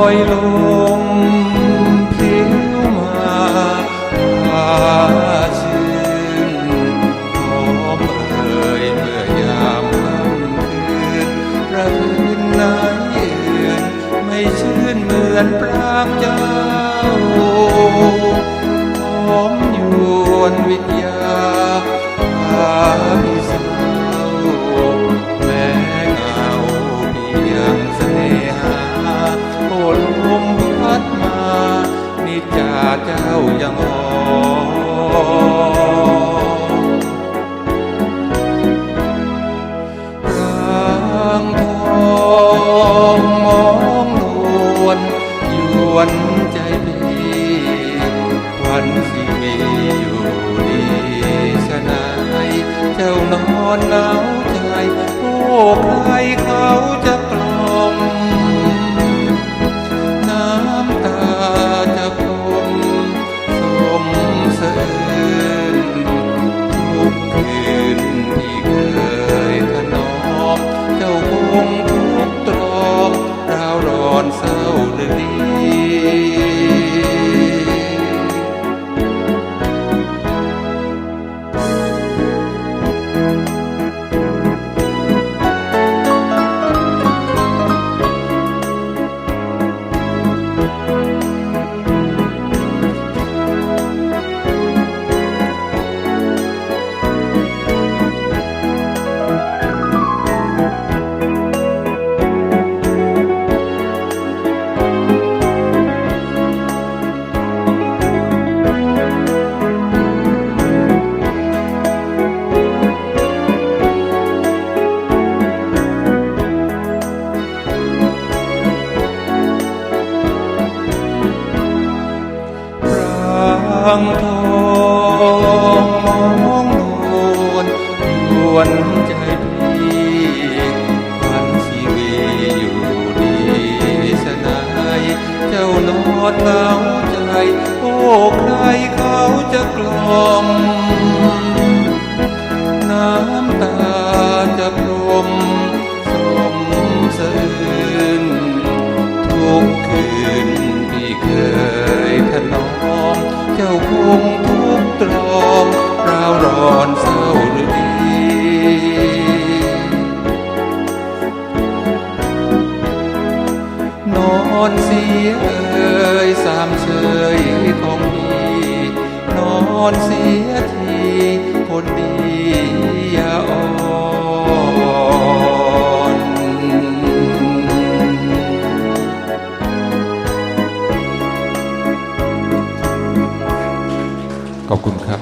อยลมผิวมาพาชื่นหอมเอ่ยเมื่อยามค่ำคืนระพื้นไหนยืนไม่ชื่นเหมือนปรางใจ วนใจพี่วันสิมีอยู่ดีชะนายเจ้านอนหงาวใจโอ้ใครเขาจะกล่อมน้ำตาจะพรมสมเสริญทุกคืนที่เคยถนอมเจ้าคงทุกตรอมราวร้อนเศร้าหรือ ดีร่างทองมองนวลยวนใจพี่วันชีวีอยู่ดีสนายเจ้านอนเหงาใจโอ้ใครเขาจะกล่อม น้ำตาจะพรม อนเสียเอ่ยสามเชยของพี่นอนเสียทีคนดีอย่าอ่อนขอบคุณครับ